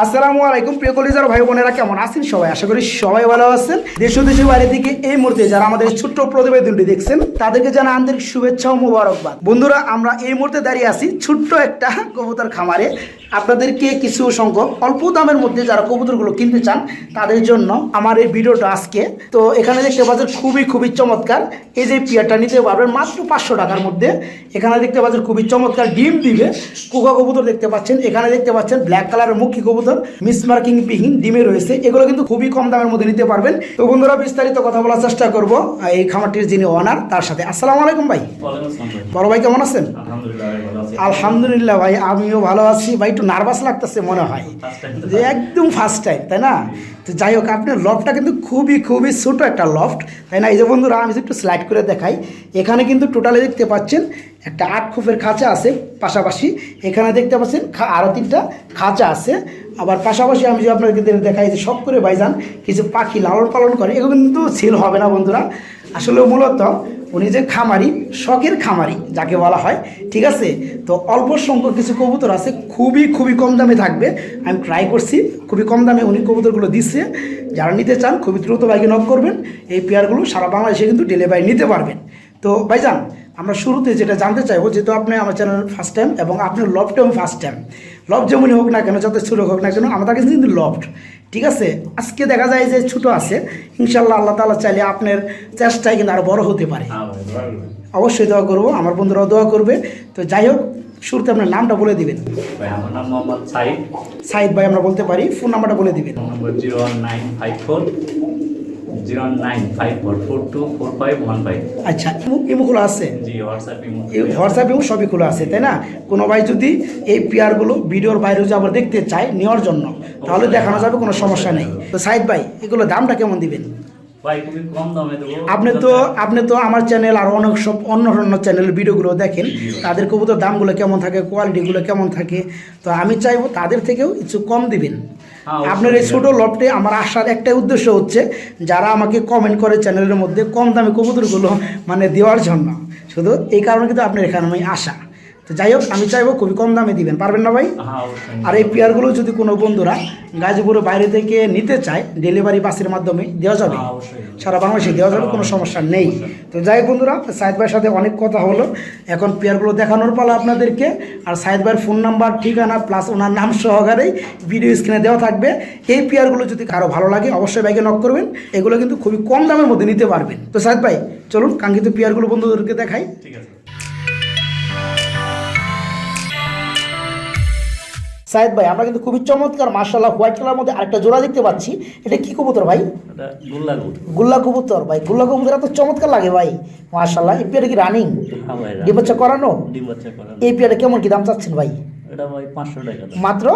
আসসালামু আলাইকুম, প্রিয় কলিজার ভাই বোনেরা, কেমন আছেন সবাই? আশা করি সবাই ভালো আছেন। দেশ দেশের বাইরে থেকে এই মুহূর্তে যারা আমাদের ছোট্ট প্রতিবেদনটি দেখছেন, তাদেরকে জানা আন্তরিক শুভেচ্ছা ও মুবারকবাদ। বন্ধুরা, আমরা এই মুহূর্তে দাঁড়িয়ে আছি ছোট্ট একটা কবুতর খামারে। আপনাদেরকে কিছু সংখ্যক অল্প দামের মধ্যে যারা কবুতরগুলো কিনতে চান তাদের জন্য আমার এই ভিডিওটা আজকে। তো এখানে দেখতে পাচ্ছেন খুবই খুবই চমৎকার। এই যে পিয়ারটা নিতে পারবেন মাত্র পাঁচশো টাকার মধ্যে। এখানে দেখতে পাচ্ছেন খুবই চমৎকার ডিম দিবে। কুকা কবুতর দেখতে পাচ্ছেন। এখানে দেখতে পাচ্ছেন ব্ল্যাক কালারের মুখী কবুতর মিসমার্কিং বিহীন ডিমে রয়েছে। এগুলো কিন্তু খুবই কম দামের মধ্যে নিতে পারবেন। তো বন্ধুরা বিস্তারিত কথা বলার চেষ্টা করব এই খামারটির যিনি ওনার তার সাথে। আসসালামু আলাইকুম ভাই। বড় ভাই কেমন আছেন? আলহামদুলিল্লাহ ভাই, আলহামদুলিল্লাহ ভাই আমিও ভালো আছি। ভাই একটু নার্ভাস লাগতেছে মনে হয়। যে একদম ফার্স্ট টাইম তাই না? তো যাই হোক, আপনার লফটটা কিন্তু খুবই খুবই ছোট একটা লফট তাই না? এই যে বন্ধুরা, আমি একটু স্লাইড করে দেখাই। এখানে কিন্তু টোটালি দেখতে পাচ্ছেন, একটা আট খুফের খাঁচা আছে পাশাপাশি। এখানে দেখতে পাচ্ছেন আরও তিনটা খাঁচা আছে। আবার পাশাপাশি আমি যে আপনাকে দেখাই, যে সব করে বাইজান কিছু পাখি লালন পালন করে, এগুলো কিন্তু সিল হবে না বন্ধুরা। আসলে মূলত উনি যে খামারি, শখের খামারি, যাকে বলা হয়, ঠিক আছে? তো অল্প সংখ্যক কিছু কবুতর আছে, খুবই খুবই কম দামে থাকবে। আমি ট্রাই করছি, খুবই কম দামে উনি কবুতরগুলো দিচ্ছে। যারা নিতে চান খুবই দ্রুত বাইকে নক করবেন। এই পেয়ারগুলো সারা বাংলাদেশে কিন্তু ডেলিভারি নিতে পারবেন। তো ভাইজান, আমরা শুরুতে যেটা জানতে চাইব, যেহেতু আপনি আমার চ্যানেল ফার্স্ট টাইম এবং আপনার লভ টাইম ফার্স্ট টাইম লফট যেমনই হোক না কেন যত ছোটো হোক না কেন আমাদের কাছে কিন্তু লফট ঠিক আছে? আজকে দেখা যায় যে ছোটো আছে ইনশাল্লাহ আল্লাহ তালা চাইলে আপনার চেষ্টায় কিন্তু আরও বড় হতে পারে। অবশ্যই দোয়া করব আমার বন্ধুরাও দোয়া করবে। তো যাই হোক শুরুতে আপনার নামটা বলে দিবেন। ভাই, আমার নাম মোহাম্মদ সাইদ। সাইদ ভাই আমরা বলতে পারি ফোন নাম্বারটা বলে দিবেন। Number zero one nine five four zero nine five four four two four five one five. আচ্ছা ইমো- ইমো খোলা আছে? জি হোয়াটসঅ্যাপ ইমো। হোয়াটসঅ্যাপ এবং সবই খোলা আছে তাই না? কোনো ভাই যদি এই পেয়ারগুলো ভিডিওর বাইরে যদি আবার দেখতে চায় নেওয়ার জন্য তাহলে দেখানো যাবে কোনো সমস্যা নেই। তো সাইদ ভাই এগুলো দামটা কেমন দিবেন? ভাই খুবই কম দামে দেবো। আপনি তো আপনি তো আমার চ্যানেল আর অনেক সব অন্য অন্য চ্যানেলের ভিডিওগুলো দেখেন। তাদের কবুতর দামগুলো কেমন থাকে কোয়ালিটিগুলো কেমন থাকে তো আমি চাইব তাদের থেকেও কিছু কম দিবেন। হ্যাঁ, আপনার এই ছোটো লফটে আমার আসার একটাই উদ্দেশ্য হচ্ছে যারা আমাকে কমেন্ট করে চ্যানেলের মধ্যে কম দামে কবুতরগুলো মানে দেওয়ার জন্য। শুধু এই কারণে কিন্তু আপনার এখানে আমি আসা। তো যাই হোক আমি চাইব খুবই কম দামে দিবেন পারবেন না ভাই? হ্যাঁ আর এই পেয়ারগুলো যদি কোনো বন্ধুরা গাজীপুরের বাইরে থেকে নিতে চায় ডেলিভারি বাসের মাধ্যমে দেওয়া যাবে। হ্যাঁ, সারা বাংলাদেশে দেওয়া যাবে কোনো সমস্যা নেই। তো যাই হোক বন্ধুরা সাইদ ভাইয়ের সাথে অনেক কথা হলো। এখন পেয়ারগুলো দেখানোর পালা আপনাদেরকে। আর সাইদ ভাইয়ের ফোন নাম্বার ঠিকানা প্লাস ওনার নাম সহকারেই ভিডিও স্ক্রিনে দেওয়া থাকবে। এই পেয়ারগুলো যদি কারও ভালো লাগে অবশ্যই বাইকে নক করবেন। এগুলো কিন্তু খুবই কম দামের মধ্যে নিতে পারবেন। তো সাইদ ভাই চলুন কাঙ্ক্ষিত পেয়ারগুলো বন্ধুদেরকে দেখাই। ঠিক আছে। সাইদ ভাই আমরা কিন্তু খুবই চমৎকার মার্শাল্লাহ হোয়াইট কালার মধ্যে আরেকটা জোড়া দেখতে পাচ্ছি। এটা কি কবুতর ভাই? গুল্লা কবুতর। ভাই গুল্লা কবুতর এত চমৎকার লাগে ভাই মার্শাল্লাহ এই পেয়ারে কি রানিং হ্যাঁ ভাই ডিম বাচ্চা করানো? ডিম বাচ্চা করেন। এই পেয়ারে কেমন কি দাম চাচ্ছেন ভাই? এটা ভাই পাঁচশো টাকা মাত্র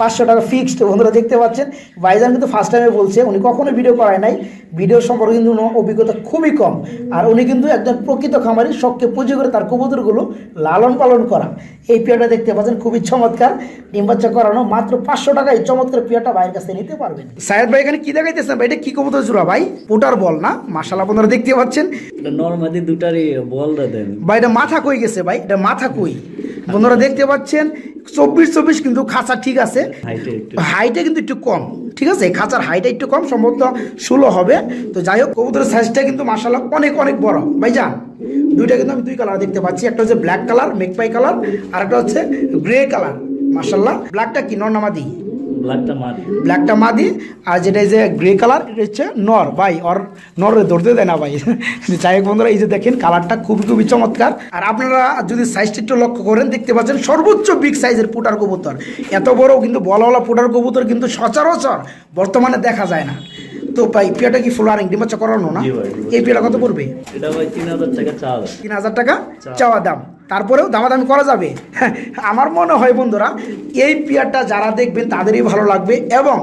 পাঁচশো। টাকা ফিক্সড বন্ধুরা দেখতে পাচ্ছেন। ভাইজান কিন্তু ফার্স্ট টাইমে বলছে উনি কখনো ভিডিও করায় নাই। ভিডিও সম্পর্কে কিন্তু ওনার অভিজ্ঞতা খুবই কম। আর উনি কিন্তু একজন প্রকৃত খামারি শখকে পুঁজি করে তার কবুতরগুলো লালন পালন করা। এই পেয়ারটা দেখতে পাচ্ছেন খুবই চমৎকার। ডিম বাচ্চা করানো মাত্র পাঁচশো টাকায় চমৎকার পেয়ারটা ভাইয়ের কাছে নিতে পারবেন। সাহেদ ভাই এখানে কি দেখাইতেছেন ভাই? এটা কি কবুতর জোড়া ভাই? পোটার বল না? মাসাল্লাহ বন্ধুরা দেখতে পাচ্ছেন। এটা নর্মালি দুটারই বলটা দেন। ভাই এটা মাথা কই গেছে ভাই? এটা মাথা কই? বন্ধুরা দেখতে পাচ্ছেন চব্বিশ চব্বিশ কিন্তু খাঁচা ঠিক আছে। হাইটে কিন্তু একটু কম ঠিক আছে? খাঁচার হাইটটা একটু কম সম্ভবত ষোলো হবে। তো যাই হোক কবুতরের সাইজটা কিন্তু মাসাল্লাহ অনেক অনেক বড়। ভাই যান দুইটা কিন্তু আমি দুই কালার দেখতে পাচ্ছি। একটা হচ্ছে ব্ল্যাক কালার মেকপাই কালার আর একটা হচ্ছে গ্রে কালার মাসাল্লাহ ব্ল্যাকটা কি? নর্নামা নামাদি। ব্ল্যাকটা মাদি আর যেটা এই যে গ্রে কালার এটা হচ্ছে নর ভাই ওর নরে ধরতে দেয় না ভাই। যাই হোক বন্ধুরা এই যে দেখেন কালারটা খুবই খুবই চমৎকার। আর আপনারা যদি সাইজটা একটু লক্ষ্য করেন দেখতে পাচ্ছেন সর্বোচ্চ বিগ সাইজের পুটার কবুতর। এত বড় কিন্তু বলাওয়ালা পুটার কবুতর কিন্তু সচরাচর বর্তমানে দেখা যায় না। তো ভাই পেয়াটা কি ফ্লোয়ারিং ডিমাচ্চা করানো না। এই পেয়াটা কত পড়বে? তিন হাজার টাকা চাওয়া দাম। তারপরেও দামাদামি করা যাবে। আমার মনে হয় বন্ধুরা এই পেয়ারটা যারা দেখবেন তাদেরই ভালো লাগবে এবং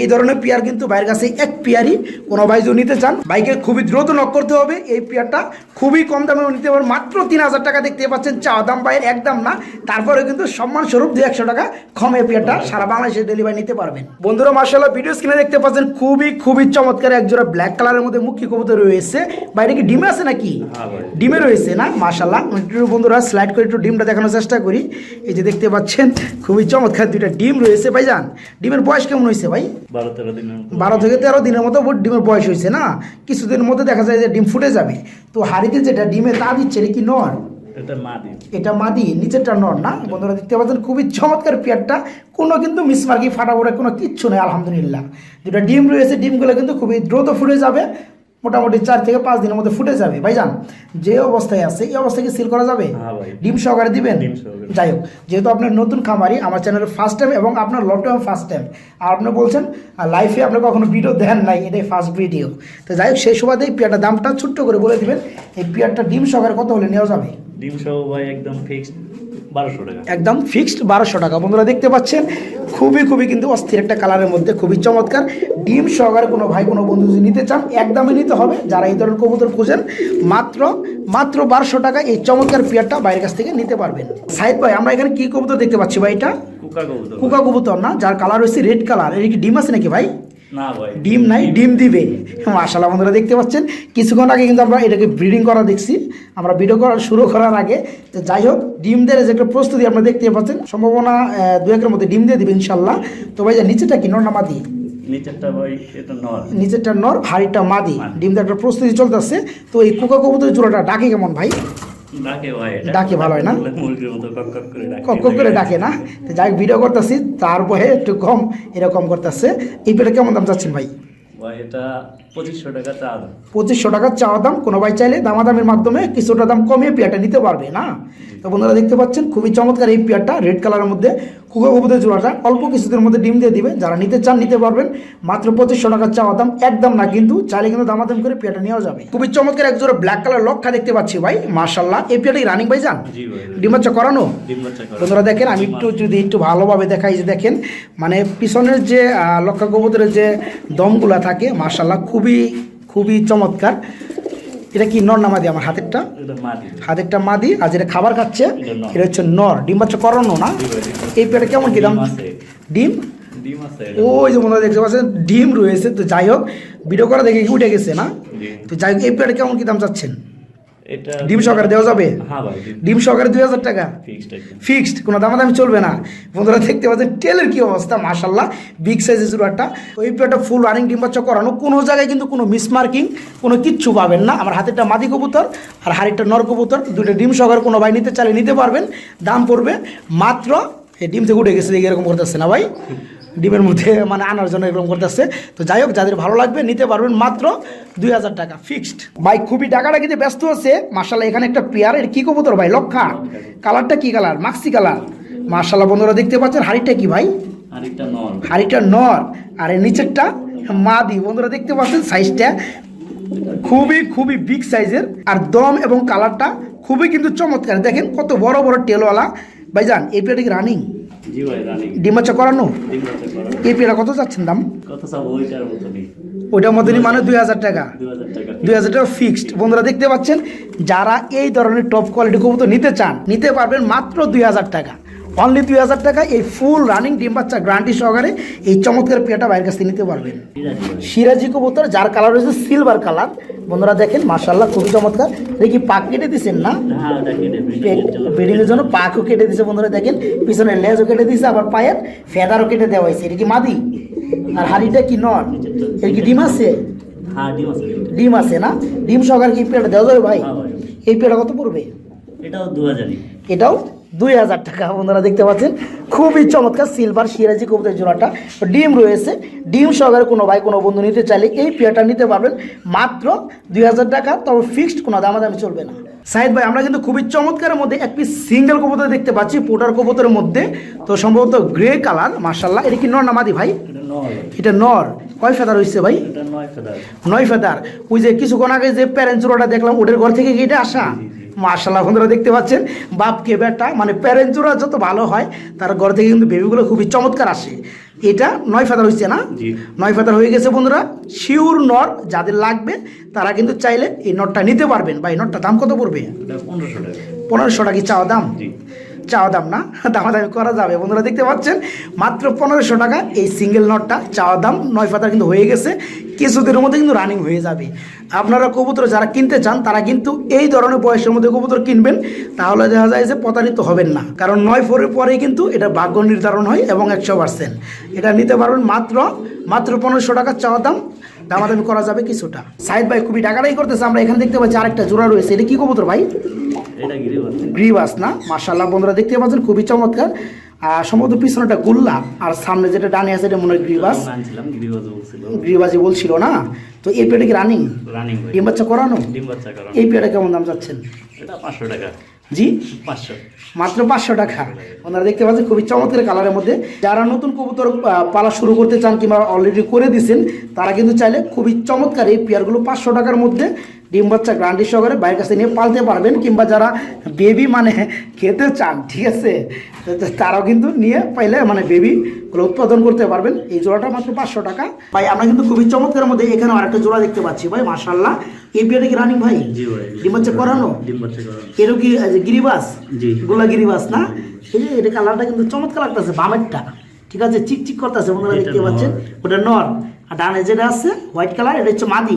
এই ধরনের পেয়ার কিন্তু ভাইয়ের কাছে এক পেয়ারই কোনো ভাই যদি নিতে চান বাইকে খুবই দ্রুত নক করতে হবে। এই পেয়ারটা খুবই কম দামে নিতে পারবেন। মাত্র তিন হাজার টাকা দেখতে পাচ্ছেন চাওয়া দাম বাইয়ের একদম না। তারপরে কিন্তু সম্মান স্বরূপ দুই একশো টাকা কম এই পেয়ারটা সারা বাংলাদেশে ডেলিভারি নিতে পারবেন। বন্ধুরা মার্শাল্লাহ ভিডিও স্ক্রিনে দেখতে পাচ্ছেন খুবই খুবই চমৎকার একজোড়া ব্ল্যাক কালারের মধ্যে মুখ্য কবুতর রয়েছে। বাইরে কি ডিমে আছে নাকি? হ্যাঁ ডিমে রয়েছে না? মাশাল্লাহ একটু বন্ধুরা স্লাইড করে একটু ডিমটা দেখানোর চেষ্টা করি। এই যে দেখতে পাচ্ছেন খুবই চমৎকার দুইটা ডিম রয়েছে ভাই যান ডিমের বয়স কেমন হয়েছে ভাই? বারো তেরো দিনের বারো থেকে তেরো দিনের মতো ডিমের বয়স হয়েছে না? কিছুদিনের মধ্যে দেখা যায় যে ডিম ফুটে যাবে। তো হাড়িতে যেটা ডিমে তা দিচ্ছে এটা কি নর? এটা মাদি নিচেরটা নর না? বন্ধুরা দেখতে পাচ্ছেন খুবই চমৎকার পেয়ারটা। কোনো কিন্তু মিসমার্কি ফাটাফোটা কোনো কিচ্ছু নেই আলহামদুলিল্লাহ। দুটা ডিম রয়েছে ডিমগুলো কিন্তু খুবই দ্রুত ফুটে যাবে। মোটামুটি চার থেকে পাঁচ দিনের মধ্যে ফুটে যাবে। ভাইজান যে অবস্থায় আছে এই অবস্থায় কি সিল করা যাবে? হ্যাঁ ডিম সহকারে দিবেন? যাই হোক যেহেতু আপনার নতুন খামারি আমার চ্যানেলের ফার্স্ট টাইম এবং আপনার লকডাউন ফার্স্ট টাইম আর আপনি বলছেন লাইফে আপনি কখনো ভিডিও দেন নাই এটাই ফার্স্ট ভিডিও তো যাই হোক সেই সুবাদে এই পেয়ারটার দামটা ছোট্ট করে বলে দিবেন এই পেয়ারটা ডিম সহকারে কত হলে নেওয়া যাবে? ডিম সহ ভাই একদম ফিক্সড বারোশো টাকা। একদম ফিক্সড বারোশো টাকা। বন্ধুরা দেখতে পাচ্ছেন খুবই খুবই কিন্তু অস্থির একটা কালারের মধ্যে খুবই চমৎকার। ডিম সহকারে কোনো ভাই কোনো বন্ধু যদি নিতে চান একদমই নিতে হবে। যারা এই ধরনের কবুতর খুঁজেন মাত্র মাত্র বারোশো টাকা এই চমৎকার পেয়ারটা বাইরের কাছ থেকে নিতে পারবেন। সাইদ ভাই আমরা এখানে কি কবুতর দেখতে পাচ্ছি ভাই এটা? কুকা কবুতর। কুকা কবুতর না যার কালার হচ্ছে রেড কালারের কি ডিম আছে নাকি ভাই? ডিম নাই ডিম দিবে। মাশাল্লাহ বন্ধুরা দেখতে পাচ্ছেন কিছুক্ষণ আগে কিন্তু আমরা এটাকে ব্রিডিং করা দেখছি। আমরা ভিডিও করা শুরু করার আগে তো যাই হোক ডিম দেওয়ার যে একটা প্রস্তুতি আপনারা দেখতে পাচ্ছেন সম্ভাবনা দু একের মধ্যে ডিম দিয়ে দিবে ইনশাল্লাহ তো ভাই যা নিচেটা কি নর না মাদি? নিচেরটা ভাই এটা নর। হাড়িটা মাদি। ডিম একটা প্রস্তুতি চলতেছে। তো এই কুকা কবুতরের জোড়াটা ডাকে কেমন ভাই? ডাকে ভালো হয় না? কক করে ডাকে। না? যাই ভিডিও করতেছি তারপরে একটু কম এরকম করতেছে। এই পেটে কেমন দাম চাচ্ছেন ভাই? টাকা পঁচিশশো টাকার চাওয়া দাম কোনো ভাই চাইলে দামাদামের মাধ্যমে কিছুটা দাম কমিয়ে পেয়ারটা নিতে পারবে না? তো বন্ধুরা দেখতে পাচ্ছেন খুবই চমৎকার এই পেয়ারটা রেড কালারের মধ্যে। কুকা কবুতর জোড়াটা অল্প কিছুদিনের মধ্যে ডিম দিয়ে দিবে। যারা নিতে চান নিতে পারবেন। মাত্র পঁচিশশো টাকার চাওয়া দাম। একদম না কিন্তু চাইলে কিন্তু দামাদাম করে পেয়ারটা নেওয়া যাবে। খুবই চমৎকার এক জোড়া ব্ল্যাক কালার লক্ষা দেখতে পাচ্ছি ভাই। মার্শাল্লাহ এই পেয়ারটা রানিং ভাই যান ডিম বাচ্চা করানো? বন্ধুরা দেখেন আমি একটু যদি একটু ভালোভাবে দেখাই যে দেখেন মানে পিছনের যে লক্ষা কবুতরের যে দমগুলা থাকে মার্শাল্লাহ খুবই খুবই চমৎকার। এটা কি নর নামাদি আমার হাতেরটা? হাতেরটা মা দিই হাতেরটা মাদি আর যেটা খাবার খাচ্ছে এটা হচ্ছে নর। ডিম বাচ্চা করানো না? এই পেটে কেমন কি দাম? ডিম ওই যে হয় দেখতে পাচ্ছেন ডিম রয়েছে। তো যাই হোক ভিডিও করা দেখে কি উঠে গেছে না? তো যাই হোক এই পেটে কেমন কি দাম চাচ্ছেন? এটা ডিম সহকারে দেওয়া যাবে? হ্যাঁ ভাই ডিম। সহকারে দুই হাজার টাকা? ফিক্সড ফিক্সড কোনো দামাদামি চলবে না। বন্ধুরা দেখতে পাচ্ছেন টেলের কি অবস্থা মাশাল্লাহ বিগ সাইজের একটা ওই পেটা ফুল রানিং ডিম বাচ্চা করানো কোনো জায়গায় কিন্তু কোনো মিসমার্কিং কোনো কিচ্ছু পাবেন না। আমার হাতেরটা মাদি কবুতর আর হাড়িটা নর কবুতর দুটো ডিম সহকারে কোনো ভাই নিতে চাইলে নিতে পারবেন। দাম পড়বে মাত্র এই ডিম থেকে উঠে গেছে এরকম করতেছে না ভাই। ডিমের মধ্যে মানে আনার জন্য এরকম করতেছে। তো যাই হোক যাদের ভালো লাগবে নিতে পারবেন মাত্র দুই হাজার টাকা ফিক্সড ভাই খুবই ডাকাডাকিতে ব্যস্ত আছে। মার্শাল্লাহ এখানে একটা পেয়ার এর কি কবুতর ভাই? লক্ষা। কালারটা কি কালার? মাক্সি কালার। মার্শাল্লাহ বন্ধুরা দেখতে পাচ্ছেন হাড়িটা কি ভাই? হাড়িটা নর। আর এর নিচেরটা মাদি। বন্ধুরা দেখতে পাচ্ছেন সাইজটা খুবই খুবই বিগ সাইজের আর দম এবং কালারটা খুবই কিন্তু চমৎকার। দেখেন কত বড় বড় টেলওয়ালা ভাইজান এই পেয়ারটা কি রানিং জি ভাই রানিং ডিম করানো। এই পেয়ারা কত যাচ্ছেন দাম? কত ওইটার মতনই। ওইটার মধ্যেই মানে দুই হাজার টাকা। হাজার টাকা দুই হাজার টাকা ফিক্সড বন্ধুরা দেখতে পাচ্ছেন যারা এই ধরনের টপ কোয়ালিটি কবুতর নিতে চান নিতে পারবেন মাত্র দুই হাজার টাকা। অনলি দুই হাজার টাকা এই ফুল রানিং ডিম বাচ্চা গ্রান্টি সহকারে এই চমৎকার পেয়াটা বাইরের কাছ থেকে নিতে পারবেন। সিরাজি কবুতর যার কালার রয়েছে সিলভার কালার বন্ধুরা দেখেন মার্শাল্লাহ খুবই চমৎকার। দেখি পাক কেটে দিচ্ছেন না? হ্যাঁ ওটা কেটে ব্রিডিং এর জন্য পাকও কেটে দিছে বন্ধুরা দেখেন। পিছনে লেজও কেটে দিছে আবার পায়ের ফেদারও কেটে দেওয়া হয়েছে। এটা কি মাদি? আর হাড়িটা কি নন এর কি ডিম আছে? হ্যাঁ ডিম আছে। না? ডিম সহকারে কি পেয়ারটা দেওয়া যাবে ভাই? হ্যাঁ এই পেয়ারটা কত পড়বে? এটাও দু এটাও দুই হাজার টাকা বন্ধুরা দেখতে পাচ্ছেন। খুবই চমৎকার সিলভার সিরাজি কবুতর জোড়াটা। ডিম রয়েছে। ডিম সহকারে কোনো ভাই কোনো বন্ধু নিতে চাইলে এই পেয়ারটা নিতে পারবেন। মাত্র দুই হাজার টাকা তবে ফিক্সড কোনো দামাদামি চলবে না। সাইদ ভাই আমরা কিন্তু খুবই চমৎকারের মধ্যে একটি সিঙ্গেল কবুতর দেখতে পাচ্ছি পোটার কবুতরের মধ্যে। তো সম্ভবত গ্রে কালার মার্শাল্লাহ এটা কি নর নামাদি ভাই? এটা এটা নর। কয় ফেদার হয়েছে ভাই? নয় ফেদার নয় ফেদার ওই যে কিছুক্ষণ আগে যে প্যারেন্ট চূড়াটা দেখলাম ওদের ঘর থেকে কি এটা আসা? মার্শাল্লাহ বন্ধুরা দেখতে পাচ্ছেন? বাপকে বেটা মানে প্যারেন্টসরা যত ভালো হয় তার ঘর থেকে কিন্তু বেবিগুলো খুবই চমৎকার আসে। এটা নয় ফাদার হয়েছে না? নয় ফাদার হয়ে গেছে বন্ধুরা। শিওর নর যাদের লাগবে তারা কিন্তু চাইলে এই নটটা নিতে পারবেন। বা এই নটটা দাম কত পড়বে? পনেরোশো টাকা। পনেরোশো টাকা কি চাওয়া দাম? জি। চাওয়া দাম না, দামাদামি করা যাবে। বন্ধুরা দেখতে পাচ্ছেন, মাত্র পনেরোশো টাকা এই সিঙ্গেল নটটা চাওয়া দাম নয় পাতার কিন্তু হয়ে গেছে। কিছুদিনের মধ্যে কিন্তু রানিং হয়ে যাবে। আপনারা কবুতর যারা কিনতে চান, তারা কিন্তু এই ধরনের বয়সের মধ্যে কবুতর কিনবেন। তাহলে দেখা যায় যে প্রতারিত হবেন না। কারণ নয় ফোরের পরে কিন্তু এটা ভাগ্য নির্ধারণ হয় এবং একশো পার্সেন্ট এটা নিতে পারবেন মাত্র মাত্র পনেরোশো টাকা চাওয়া দাম। দামাদামি করা যাবে কিছুটা। সাইদ ভাই খুবই টাকাটাই করতেছে। আমরা এখানে দেখতে পাচ্ছি আরেকটা জোড়া রয়েছে। এটা কি কবুতর ভাই? গিরিবাস না? মার্শাল্লাহ বন্ধুরা দেখতে পাচ্ছেন খুবই চমৎকার। আর সম্ভবত পিছনেটা গুল্লা আর সামনে যেটা ডানে আছে এটা মনে হয় গ্রিবাস। গিরিবাস বলছিল। না? তো এই পেটে কি রানিং? ডিম বাচ্চা করানো? এই পেটে কেমন দাম যাচ্ছেন পাঁচশো টাকা। জি? পাঁচশো। মাত্র পাঁচশো টাকা। ওনারা দেখতে পাচ্ছেন খুবই চমৎকার কালারের মধ্যে। যারা নতুন কবুতর পালা শুরু করতে চান কিংবা অলরেডি করে দিয়েছেন তারা কিন্তু চাইলে খুবই চমৎকার এই পেয়ারগুলো পাঁচশো টাকার মধ্যে ডিম বাচ্চা গ্রান্ডি সহকারে বাইরের কাছে নিয়ে পালতে পারবেন কিংবা যারা বেবি মানে খেতে চান ঠিক আছে? তারাও কিন্তু নিয়ে পাইলে মানে বেবিগুলো উৎপাদন করতে পারবেন। এই জোড়াটা মাত্র পাঁচশো টাকা। ভাই আমরা কিন্তু খুবই চমৎকার মধ্যে এখানে আরেকটা জোড়া দেখতে পাচ্ছি ভাই মার্শাল্লাহ এই পেয়ারটা কি রানিং ভাই? ডিম বাচ্চা করানো? এরও কি গিরিবাস? গোলা গিরিবাস না? এই যে এটা কালারটা কিন্তু চমৎকার লাগতেছে বামেরটা। ঠিক আছে? চিকচিক করতেছে বন্ধুরা এটা দেখতে পাচ্ছেন। ওটা নর। আর ডানে যেটা আছে হোয়াইট কালার এটা হচ্ছে মাদি।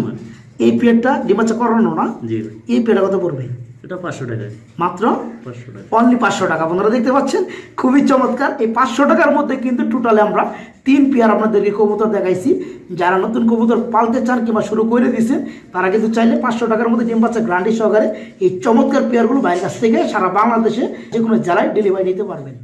এই পেয়ারটা ডিমাচা করানো না। জি। এই পেয়ারটা কত পড়বে? এটা পাঁচশো টাকা। মাত্র? পাঁচশো টাকা। অনলি পাঁচশো টাকা। বন্ধুরা দেখতে পাচ্ছেন খুবই চমৎকার। এই পাঁচশো টাকার মধ্যে কিন্তু টোটালে আমরা তিন পেয়ার আপনাদেরকে কবুতর দেখাইছি। যারা নতুন কবুতর পালতে চান কিংবা শুরু করে দিছে তারা কিন্তু চাইলে পাঁচশো টাকার মধ্যে ডিম বাচ্চা গ্রান্ডি সহকারে এই চমৎকার পেয়ারগুলো বাইরের কাছ থেকে সারা বাংলাদেশে যে কোনো জেলায় ডেলিভারি নিতে পারবেন।